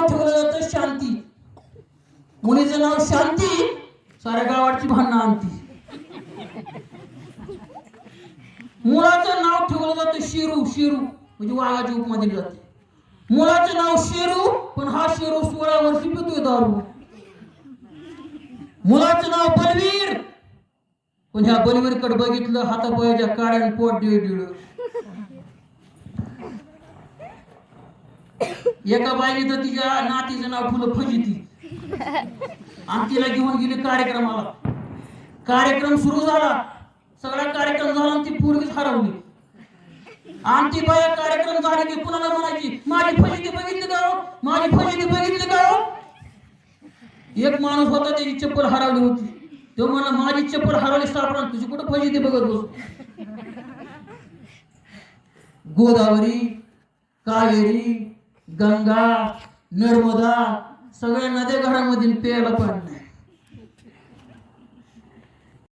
नाव ठेवलं जातं शांती. मुलीचं नाव शांती साऱ्या गावाची भांडणं आणती. मुलाचं नाव ठेवलं जातं शेरू शेरू म्हणजे वाघाची उपमा दिली जाते. मुलाचं नाव शेरू पण हा शेरू सोळा वर्षी पितोय दारू. मुलाचं नाव बलवीर पण ह्या बलवीरकडे बघितलं हातापायाच्या काड्यान पोट डिळ डिळ एका बाईने तर तिच्या नातीचं नाव फुलं फजिती. आणि तिला घेऊन गेली कार्यक्रमाला. कार्यक्रम सुरू झाला. सगळा कार्यक्रम झाला आणि ती पूर्वीच हरवली. आमची बाया कार्यक्रम झाले की कुणाला म्हणायची? माझी फजिती बघितली का हो? माझी फजिती बघितली का हो? एक माणूस होता त्याची चप्पल हरवली होती. तो म्हणला माझी चप्पल हरवली सापडा तुझी कुठं फजिती बघत बसू? गोदावरी कावेरी गंगा नर्मदा सगळ्या नद्या घरामधून प्यायला पाणी नाही.